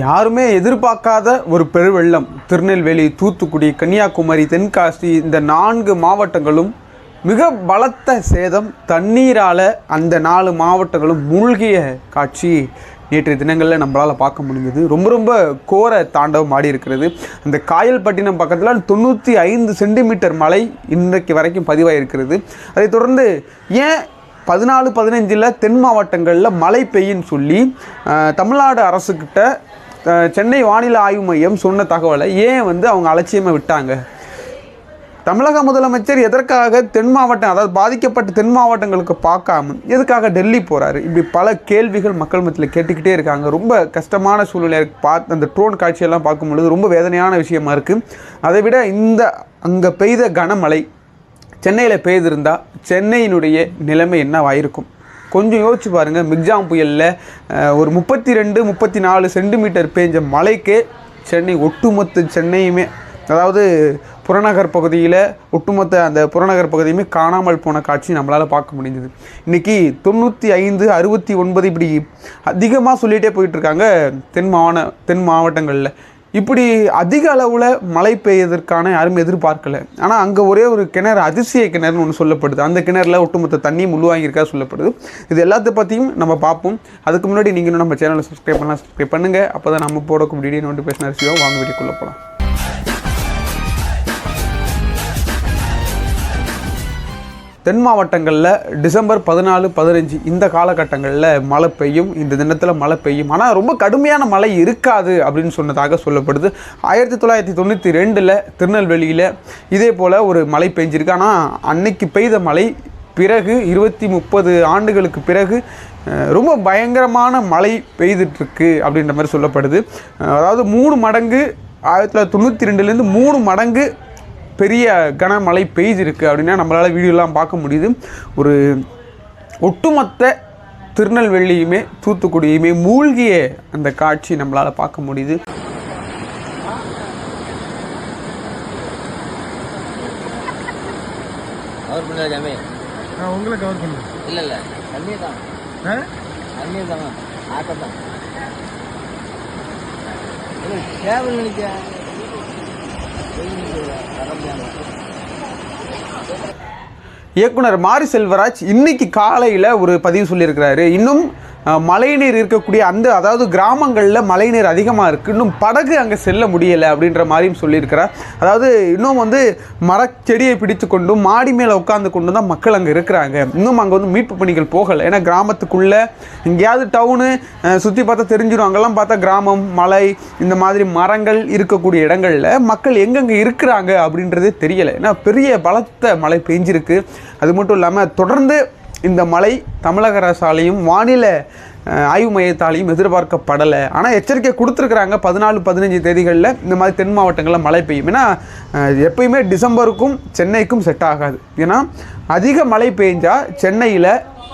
யாருமே எதிர்பார்க்காத ஒரு பெருவெள்ளம். திருநெல்வேலி தூத்துக்குடி கன்னியாகுமரி தென்காசி இந்த நான்கு மாவட்டங்களும் மிக பலத்த சேதம் தண்ணீரால் அந்த நாலு மாவட்டங்களும் மூழ்கிய காட்சி நேற்றைய தினங்களில் நம்மளால் பார்க்க முடிஞ்சது. ரொம்ப ரொம்ப கோர தாண்டவம் ஆடி இருக்கிறது அந்த காயல்பட்டினம் பக்கத்தில் தொண்ணூற்றி ஐந்து சென்டிமீட்டர் மழை இன்றைக்கு வரைக்கும் பதிவாயிருக்கிறது. அதைத் தொடர்ந்து ஏன் பதினாலு பதினஞ்சில் தென் மாவட்டங்களில் மழை பெய்யுன்னு சொல்லி தமிழ்நாடு அரசுக்கிட்ட சென்னை வானிலை ஆய்வு மையம் சொன்ன தகவலை ஏன் வந்து அவங்க அலட்சியமாக விட்டாங்க? தமிழக முதலமைச்சர் எதற்காக தென் மாவட்டம் அதாவது பாதிக்கப்பட்ட தென் மாவட்டங்களுக்கு பார்க்காம எதுக்காக டெல்லி போகிறாரு இப்படி பல கேள்விகள் மக்கள் மத்தியில் கேட்டுக்கிட்டே இருக்காங்க. ரொம்ப கஷ்டமான சூழ்நிலை பார்த்து அந்த ட்ரோன் காட்சியெல்லாம் பார்க்கும் பொழுது ரொம்ப வேதனையான விஷயமா இருக்குது அதை விட இந்த அங்கே பெய்த கனமழை சென்னையில் பெய்திருந்தால் சென்னையினுடைய நிலைமை என்னவாயிருக்கும்? கொஞ்சம் யோசிச்சு பாருங்கள் மிக்ஜாம் புயலில் ஒரு முப்பத்தி ரெண்டு முப்பத்தி நாலு சென்டிமீட்டர் பேஞ்ச மழைக்கே சென்னை ஒட்டுமொத்த சென்னையுமே அதாவது புறநகர் பகுதியில் ஒட்டுமொத்த அந்த புறநகர் பகுதியுமே காணாமல் போன காட்சி நம்மளால் பார்க்க முடிஞ்சது. இன்றைக்கி தொண்ணூற்றி ஐந்து அறுபத்தி ஒன்பது இப்படி அதிகமாக சொல்லிகிட்டே போயிட்டுருக்காங்க தென் மாவட்ட தென் மாவட்டங்களில். இப்படி அதிக அளவில் மழை பெய்யதற்கான யாரும் எதிர்பார்க்கலை. ஆனால் அங்கே ஒரே ஒரு கிணறு அதிசய கிணறுன்னு ஒன்று சொல்லப்படுது. அந்த கிணறுல ஒட்டுமொத்த தண்ணி முள்ளுவாங்கியிருக்கா சொல்லப்படுது. இது எல்லாத்த பற்றியும் நம்ம பார்ப்போம். அதுக்கு முன்னாடி நீங்கள் இன்னும் நம்ம சேனலை சப்ஸ்கிரைப் பண்ணலாம் சப்ஸ்கிரைப் பண்ணுங்கள் அப்போ தான் நம்ம போடக்கூடிய வீடியோ நோட்டிஃபிகேஷன் ரிசீவ் வாங்க வீட்டுக்குள்ளே போகலாம் தென் மாவட்டங்களில் டிசம்பர் பதினாலு பதினஞ்சு இந்த காலகட்டங்களில் மழை பெய்யும். இந்த தினத்தில் மழை பெய்யும். ஆனால் ரொம்ப கடுமையான மழை இருக்காது அப்படின்னு சொன்னதாக சொல்லப்படுது. ஆயிரத்தி தொள்ளாயிரத்தி தொண்ணூற்றி ரெண்டில் திருநெல்வேலியில் இதே போல் ஒரு மழை பெஞ்சிருக்கு. ஆனால் அன்னைக்கு பெய்த மழை பிறகு இருபத்தி முப்பது ஆண்டுகளுக்கு பிறகு ரொம்ப பயங்கரமான மழை பெய்துட்ருக்கு அப்படின்ற மாதிரி சொல்லப்படுது. அதாவது மூணு மடங்கு ஆயிரத்தி தொள்ளாயிரத்தி தொண்ணூற்றி ரெண்டுலேருந்து மூணு மடங்கு பெரிய கனமழை பெய்திருக்கு அப்படின்னா நம்மளால் வீடியோலாம் பார்க்க முடியுது. ஒரு ஒட்டுமொத்த திருநெல்வேலியுமே தூத்துக்குடியுமே மூழ்கிய அந்த காட்சி நம்மளால் பார்க்க முடியுது. கவர் பண்ணல ஜாமே. நான் உங்களை கவர் பண்ணுறேன் இல்ல இல்ல. தண்ணியே தான். தண்ணியே தான். ஆட்டம் தான். கேபிள் நினைக்கிறேன் வர முடியாம இயக்குனர் மாரி செல்வராஜ் இன்னைக்கு காலையில் ஒரு பதிவு சொல்லியிருக்கிறாரு. இன்னும் மழைநீர் இருக்கக்கூடிய அந்த அதாவது கிராமங்களில் மழைநீர் அதிகமாக இருக்குது இன்னும் படகு அங்கே செல்ல முடியலை அப்படின்ற மாதிரியும் சொல்லியிருக்கிறார். அதாவது இன்னும் வந்து மரச்செடியை பிடித்து கொண்டும் மாடி மேலே உட்காந்து கொண்டு தான் மக்கள் அங்கே இருக்கிறாங்க. இன்னும் அங்கே வந்து மீட்பு பணிகள் போகலை. ஏன்னா கிராமத்துக்குள்ளே எங்கேயாவது டவுனு சுற்றி பார்த்தா தெரிஞ்சிடும் அங்கெல்லாம் பார்த்தா கிராமம் மலை இந்த மாதிரி மரங்கள் இருக்கக்கூடிய இடங்களில் மக்கள் எங்கெங்கே இருக்கிறாங்க அப்படின்றதே தெரியலை. ஏன்னா பெரிய பலத்த மழை பெஞ்சிருக்கு. அது மட்டும் இல்லாமல் தொடர்ந்து இந்த மழை தமிழக அரசாலையும் வானில ஆய்வு மையத்தாலையும் எதிர்பார்க்கப்படலை. ஆனால் எச்சரிக்கை கொடுத்துருக்குறாங்க பதினாலு பதினஞ்சு தேதிகளில் இந்த மாதிரி தென் மாவட்டங்களில் மழை பெய்யும். ஏன்னா எப்பயுமே டிசம்பருக்கும் சென்னைக்கும் செட் ஆகாது. ஏன்னா அதிக மழை பெஞ்சால் சென்னையில்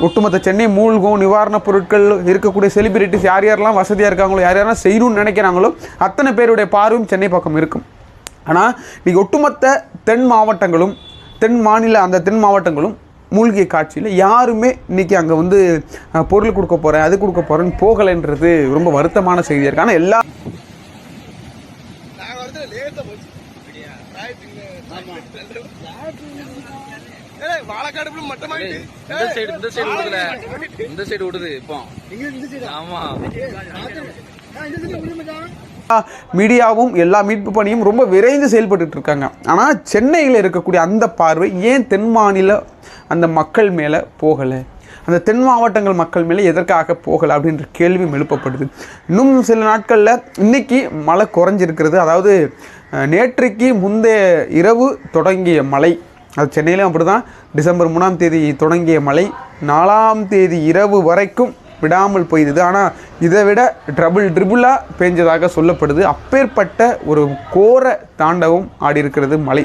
ஒட்டுமொத்த சென்னை மூழ்கும் நிவாரணப் பொருட்கள் இருக்கக்கூடிய செலிபிரிட்டிஸ் யார் யாரெல்லாம் வசதியாக இருக்காங்களோ யார் யாரெல்லாம் செய்யணும்னு நினைக்கிறாங்களோ அத்தனை பேருடைய பார்வையும் சென்னை பக்கம் இருக்கும். ஆனால் இன்றைக்கி ஒட்டுமொத்த தென் மாவட்டங்களும் தென் மாநில அந்த தென் மாவட்டங்களும் மூழ்கிய காட்சியில் யாருமே இன்னைக்கு அங்கே வந்து பொருள் கொடுக்க போகிறேன் அது கொடுக்க போகிறேன்னு போகலைன்றது ரொம்ப வருத்தமான செய்தியாக இருக்குது ஆனால் எல்லா இந்த சைடு இந்த சைடு விடுதுல. இந்த சைடு விடுது இப்போ. ஆமா. மீடியாவும் எல்லா மீட்பு பணியும் ரொம்ப விரைந்து செயல்பட்டு இருக்காங்க. ஆனால் சென்னையில் இருக்கக்கூடிய அந்த பார்வை ஏன் தென் மாநில அந்த மக்கள் மேலே போகலை? அந்த தென் மாவட்டங்கள் மக்கள் மேலே எதற்காக போகலை அப்படின்ற கேள்வியும் எழுப்பப்படுது. இன்னும் சில நாட்களில் இன்றைக்கி மழை குறைஞ்சிருக்கிறது. அதாவது நேற்றைக்கு முந்தைய இரவு தொடங்கிய மழை. அது சென்னையிலும் அப்படி தான் டிசம்பர் மூணாம் தேதி தொடங்கிய மழை. நாலாம் தேதி இரவு வரைக்கும் விடாமல் போயிருது ஆனால் இதை விட ட்ரபிள் ட்ரிபிளாக பெஞ்சதாக சொல்லப்படுது. அப்பேற்பட்ட ஒரு கோர தாண்டவம் ஆடி இருக்கிறது மழை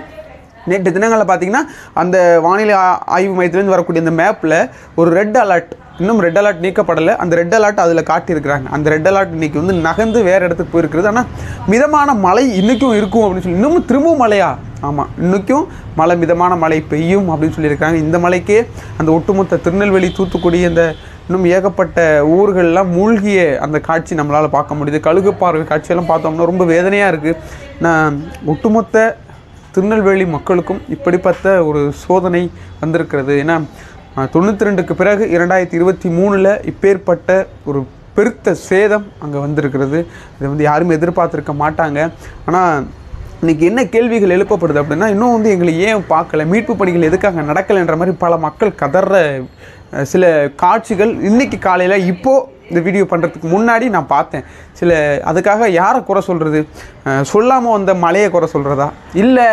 நேற்று தினங்களில் பார்த்தீங்கன்னா அந்த வானிலை ஆய்வு மையத்திலேருந்து வரக்கூடிய அந்த மேப்பில் ஒரு ரெட் அலர்ட் இன்னும் ரெட் அலர்ட் நீக்கப்படலை. அந்த ரெட் அலர்ட் அதில் காட்டியிருக்கிறாங்க. அந்த ரெட் அலர்ட் இன்னைக்கு வந்து நகர்ந்து வேறு இடத்துக்கு போயிருக்கிறது. ஆனால் மிதமான மழை இன்றைக்கும் இருக்கும் அப்படின்னு சொல்லி இன்னமும் திரும்பவும் மழையா? ஆமாம் இன்றைக்கும் மழை மிதமான மழை பெய்யும் அப்படின்னு சொல்லியிருக்காங்க இந்த மழைக்கே அந்த ஒட்டுமொத்த திருநெல்வேலி தூத்துக்குடி அந்த இன்னும் ஏகப்பட்ட ஊர்கள்லாம் மூழ்கிய அந்த காட்சி நம்மளால் பார்க்க முடியுது. கழுகு பார்வை காட்சியெல்லாம் பார்த்தோம்னா ரொம்ப வேதனையாக இருக்குது நான் ஒட்டுமொத்த திருநெல்வேலி மக்களுக்கும் இப்படிப்பட்ட ஒரு சோதனை வந்திருக்கிறது. ஏன்னா தொண்ணூற்றி ரெண்டுக்கு பிறகு இரண்டாயிரத்தி இருபத்தி மூணில் இப்பேற்பட்ட ஒரு பெருத்த சேதம் அங்கே வந்திருக்கிறது. இதை வந்து யாரும் எதிர்பார்த்துருக்க மாட்டாங்க. ஆனால் இன்றைக்கி என்ன கேள்விகள் எழுப்பப்படுது அப்படின்னா இன்னும் வந்து எங்களை ஏன் பார்க்கல? மீட்பு பணிகள் எதுக்காக நடக்கலைன்ற மாதிரி பல மக்கள் கதற சில காட்சிகள் இன்றைக்கி காலையில் இப்போது இந்த வீடியோ பண்ணுறதுக்கு முன்னாடி நான் பார்த்தேன். சில அதுக்காக யாரை குறை சொல்கிறது சொல்லாமல் வந்த மலையை குறை சொல்கிறதா இல்லை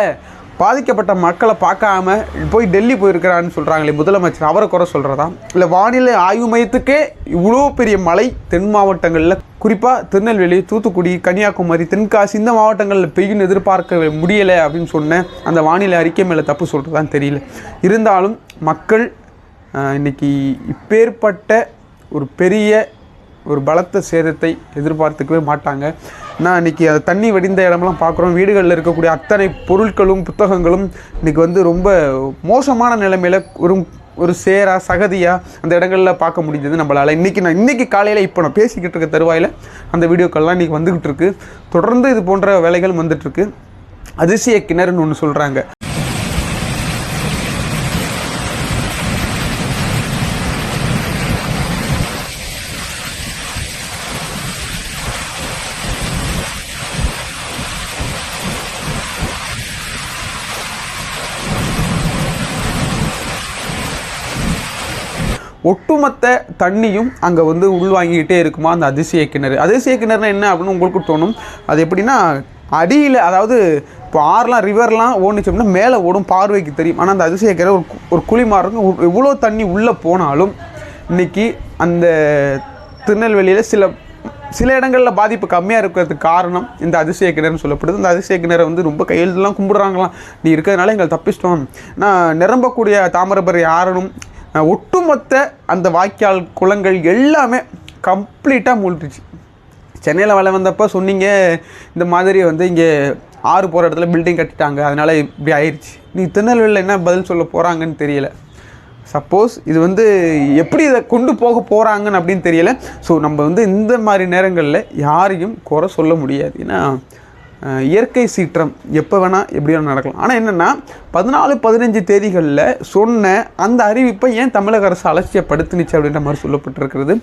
பாதிக்கப்பட்ட மக்களை பார்க்காம போய் டெல்லி போயிருக்கிறான்னு சொல்கிறாங்களே முதலமைச்சர் அவரை குறை சொல்கிறதா இல்லை வானிலை ஆய்வு மையத்துக்கே இவ்வளோ பெரிய மழை தென் மாவட்டங்களில் குறிப்பாக திருநெல்வேலி தூத்துக்குடி கன்னியாகுமரி தென்காசி இந்த மாவட்டங்களில் பெய்யும் எதிர்பார்க்க முடியலை அப்படின்னு சொன்னேன் அந்த வானிலை அறிக்கை மேலே தப்பு சொல்கிறதான்னு தெரியல. இருந்தாலும் மக்கள் இன்றைக்கி இன்னைக்கு இப்பேற்பட்ட ஒரு பெரிய ஒரு பலத்த சேதத்தை எதிர்பார்த்துக்கவே மாட்டாங்க. நான் இன்னைக்கு அந்த தண்ணி வடிந்த இடமெல்லாம் பார்க்குறோம். வீடுகளில் இருக்கக்கூடிய அத்தனை பொருட்களும் புத்தகங்களும் இன்றைக்கி வந்து ரொம்ப மோசமான நிலைமையில் ஒரு ஒரு சேராக சகதியாக அந்த இடங்களில் பார்க்க முடிஞ்சது நம்மளால். இன்றைக்கி நான் இன்றைக்கி காலையில் இப்போ நான் பேசிக்கிட்டு இருக்க தருவாயில் அந்த வீடியோக்கள்லாம் இன்றைக்கி வந்துக்கிட்டு இருக்கு. தொடர்ந்து இது போன்ற வேலைகள் வந்துட்டுருக்கு அதிசய கிணறுன்னு ஒன்று சொல்கிறாங்க ஒட்டுமொத்த தண்ணியும் அங்கே வந்து உள்வாங்கிக்கிட்டே இருக்குமா? அந்த அதிசய கிணறு. அதிசய கிணறுனா என்ன அப்படின்னு உங்களுக்கு தோணும்? அது எப்படின்னா அடியில் அதாவது இப்போ ஆறுலாம் ரிவர்லாம் ஓடிச்சோம்னா மேலே ஓடும் பார்வைக்கு தெரியும். ஆனால் அந்த அதிசய கிணறு ஒரு ஒரு குழிமா எவ்வளோ தண்ணி உள்ளே போனாலும் இன்னைக்கு அந்த திருநெல்வேலியில் சில சில இடங்களில் பாதிப்பு கம்மியாக இருக்கிறதுக்கு காரணம் இந்த அதிசய கிணறுன்னு சொல்லப்படுது. இந்த அதிசய கிணறை வந்து ரொம்ப கையெழுத்துலாம் கும்பிடுறாங்களாம். நீ இருக்கிறதுனால எங்களை தப்பிச்சிட்டோம். நான் நிரம்பக்கூடிய தாமிரபரணி ஆறணும் ஒட்டுமொத்த அந்த வாய்க்கால் குளங்கள் எல்லாமே கம்ப்ளீட்டாக மூழ்கிடுச்சு. சென்னையில் வேலை வந்தப்போ சொன்னீங்க இந்த மாதிரி வந்து இங்கே ஆறு போகிற இடத்துல பில்டிங் கட்டிட்டாங்க அதனால் இப்படி ஆயிடுச்சு நீ திருநெல்வேலியில் என்ன பதில் சொல்ல போகிறாங்கன்னு தெரியல. சப்போஸ் இது வந்து எப்படி இதை கொண்டு போக போகிறாங்கன்னு அப்படின்னு தெரியல. ஸோ நம்ம வந்து இந்த மாதிரி நேரங்களில் யாரையும் குறை சொல்ல முடியாது. ஏன்னா இயற்கை சீற்றம் எப்போ வேணால் எப்படி வேணால் நடக்கலாம். ஆனால் என்னென்னா பதினாலு பதினஞ்சு தேதிகளில் சொன்ன அந்த அறிவிப்பை ஏன் தமிழக அரசு அலட்சியப்படுத்துனுச்சு அப்படின்ற மாதிரி சொல்லப்பட்டிருக்கிறது.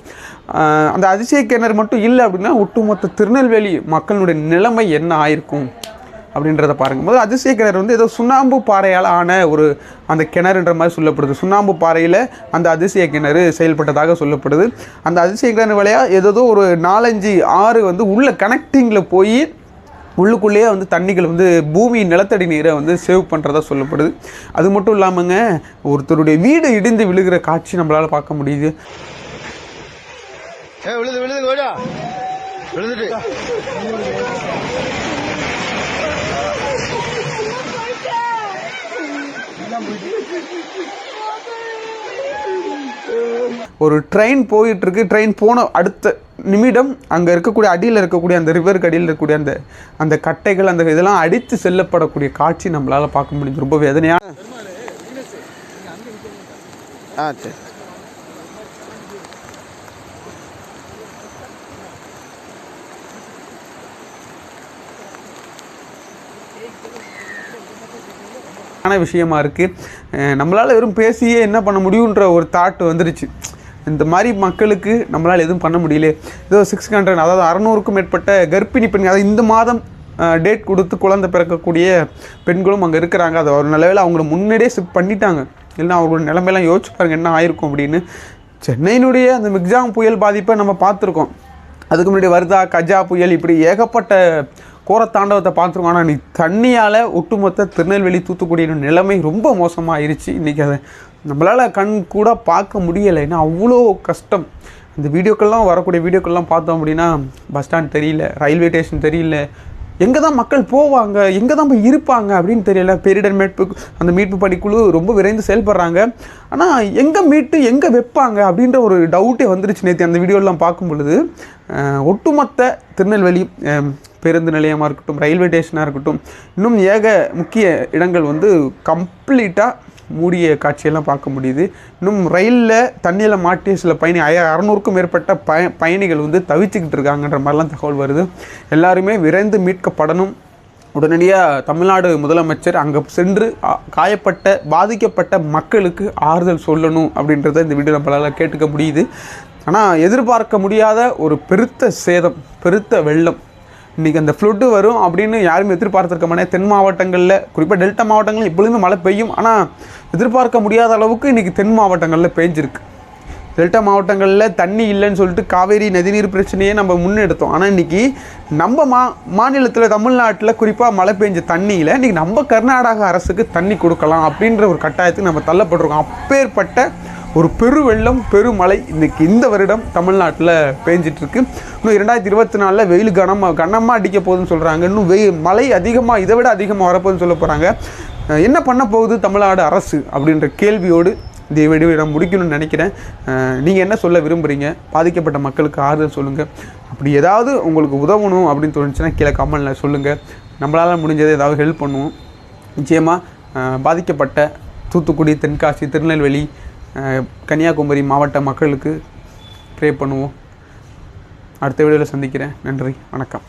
அந்த அதிசய கிணறு மட்டும் இல்லை அப்படின்னா ஒட்டுமொத்த திருநெல்வேலி மக்களுடைய நிலைமை என்ன ஆயிருக்கும் அப்படின்றத பாருங்கள் முதல்ல அதிசய கிணறு வந்து ஏதோ சுண்ணாம்பு பாறையால் ஆன ஒரு அந்த கிணறுன்ற மாதிரி சொல்லப்படுது. சுண்ணாம்பு பாறையில் அந்த அதிசய கிணறு செயல்பட்டதாக சொல்லப்படுது. அந்த அதிசய கிணறு வழியாக ஏதோ ஒரு நாலஞ்சு ஆறு வந்து உள்ள கனெக்டிங்கில் போய் உள்ளுக்குள்ளேயே வந்து தண்ணிகள் வந்து பூமி நிலத்தடி நீரை வந்து சேவ் பண்ணுறதா சொல்லப்படுது. அது மட்டும் இல்லாமங்க ஒருத்தருடைய வீடு இடிந்து விழுகிற காட்சி நம்மளால் பார்க்க முடியுது. ஏ விழுது விழுது ஓடா விழுதுட்டு ஒரு ட்ரெயின் போயிட்டு இருக்கு. ட்ரெயின் போன அடுத்த நிமிடம் அங்கே இருக்கக்கூடிய அடியில் இருக்கக்கூடிய அந்த ரிவருக்கு அடியில் இருக்கக்கூடிய அந்த அந்த கட்டைகள் அந்த இதெல்லாம் அடித்து செல்லப்படக்கூடிய காட்சி நம்மளால் பார்க்க முடியுது. ரொம்ப வேதனையாக ஆ சரி. விஷயமா இருக்குது நம்மளால் வெறும் பேசியே என்ன பண்ண முடியுன்ற ஒரு தாட் வந்துருச்சு. இந்த மாதிரி மக்களுக்கு நம்மளால் எதுவும் பண்ண முடியல. ஏதோ சிக்ஸ் ஹண்ட்ரட் அதாவது அறநூறுக்கும் மேற்பட்ட கர்ப்பிணி பெண்கள் அதாவது இந்த மாதம் டேட் கொடுத்து குழந்தை பிறக்கக்கூடிய பெண்களும் அங்கே இருக்கிறாங்க. அது ஒரு நிலவில் அவங்கள முன்னாடியே ஷிஃப்ட் பண்ணிட்டாங்க. இல்லைன்னா அவங்களோட நிலைமையெல்லாம் யோசிச்சு பாருங்கள் என்ன ஆயிருக்கும் அப்படின்னு. சென்னையினுடைய அந்த மிக்ஜாம் புயல் பாதிப்பை நம்ம பார்த்துருக்கோம். அதுக்கு முன்னாடி வருதா கஜா புயல் இப்படி ஏகப்பட்ட கோரத்தாண்டவத்தை பார்த்துருக்கோம். ஆனால் நீ தண்ணியால் ஒட்டுமொத்த திருநெல்வேலி தூத்துக்குடியின் நிலைமை ரொம்ப மோசமாக ஆயிடுச்சு இன்றைக்கி அதை நம்மளால் கண் கூட பார்க்க முடியலை ஏன்னா அவ்வளோ கஷ்டம். இந்த வீடியோக்கள்லாம் வரக்கூடிய வீடியோக்கள்லாம் பார்த்தோம் அப்படின்னா பஸ் ஸ்டாண்ட் தெரியல ரயில்வே ஸ்டேஷன் தெரியல எங்கே தான் மக்கள் போவாங்க எங்கே தான் போய் இருப்பாங்க அப்படின்னு தெரியல. பேரிடர் மீட்பு அந்த மீட்பு பணிக்குழு ரொம்ப விரைந்து செயல்படுறாங்க. ஆனால் எங்கே மீட்டு எங்கே வைப்பாங்க அப்படின்ற ஒரு டவுட்டே வந்துருச்சு நேற்று அந்த வீடியோலாம் பார்க்கும் பொழுது. ஒட்டுமொத்த திருநெல்வேலி பேருந்து நிலையமாக இருக்கட்டும் ரயில்வே ஸ்டேஷனாக இருக்கட்டும் இன்னும் ஏக முக்கிய இடங்கள் வந்து கம்ப்ளீட்டாக மூடிய காட்சியெல்லாம் பார்க்க முடியுது. இன்னும் ரயிலில் தண்ணியில் மாட்டிய சில பயணி ஐயா அறநூறுக்கும் மேற்பட்ட பய பயணிகள் வந்து தவிச்சுக்கிட்டு இருக்காங்கன்ற மாதிரிலாம் தகவல் வருது. எல்லாருமே விரைந்து மீட்கப்படணும். உடனடியாக தமிழ்நாடு முதலமைச்சர் அங்கே சென்று காயப்பட்ட பாதிக்கப்பட்ட மக்களுக்கு ஆறுதல் சொல்லணும் அப்படின்றத இந்த வீடியோ நம்மளால் கேட்டுக்க முடியுது. ஆனால் எதிர்பார்க்க முடியாத ஒரு பெருத்த சேதம் பெருத்த வெள்ளம். இன்றைக்கி அந்த ஃப்ளட்டு வரும் அப்படின்னு யாரும் எதிர்பார்த்துருக்க தென் மாவட்டங்களில் குறிப்பாக டெல்டா மாவட்டங்களில் எப்பொழுதுமே மழை பெய்யும். ஆனால் எதிர்பார்க்க முடியாத அளவுக்கு இன்றைக்கி தென் மாவட்டங்களில் பெஞ்சிருக்கு. டெல்டா மாவட்டங்களில் தண்ணி இல்லைன்னு சொல்லிட்டு காவேரி நதிநீர் பிரச்சனையே நம்ம முன்னெடுத்தோம். ஆனால் இன்றைக்கி நம்ம மா மாநிலத்தில் தமிழ்நாட்டில் குறிப்பாக மழை பெஞ்ச தண்ணியில் இன்றைக்கி நம்ம கர்நாடக அரசுக்கு தண்ணி கொடுக்கலாம் அப்படின்ற ஒரு கட்டாயத்துக்கு நம்ம தள்ளப்பட்டிருக்கோம். அப்பேற்பட்ட ஒரு பெருவெள்ளம் பெருமழை இன்றைக்கி இந்த வருடம் தமிழ்நாட்டில் பேஞ்சிட்ருக்கு. இன்னும் இரண்டாயிரத்தி இருபத்தி நாலில் வெயில் கனமாக கனமாக அடிக்க போகுதுன்னு சொல்கிறாங்க இன்னும் வெயில் மழை அதிகமாக இதை விட அதிகமாக வரப்போகுதுன்னு சொல்ல போகிறாங்க என்ன பண்ண போகுது தமிழ்நாடு அரசு அப்படின்ற கேள்வியோடு இந்த வீடியோ நான் முடிக்கணும்னு நினைக்கிறேன். நீங்கள் என்ன சொல்ல விரும்புகிறீங்க பாதிக்கப்பட்ட மக்களுக்கு ஆறுதல் சொல்லுங்கள் அப்படி ஏதாவது உங்களுக்கு உதவணும் அப்படின்னு தோணுச்சுன்னா கீழே கமெண்டில் சொல்லுங்கள் நம்மளால் முடிஞ்சதை ஏதாவது ஹெல்ப் பண்ணுவோம். நிச்சயமாக பாதிக்கப்பட்ட தூத்துக்குடி தென்காசி திருநெல்வேலி கன்னியாகுமரி மாவட்ட மக்களுக்கு ப்ரே பண்ணுவோம். அடுத்த வீடியோவில் சந்திக்கிறேன். நன்றி. வணக்கம்.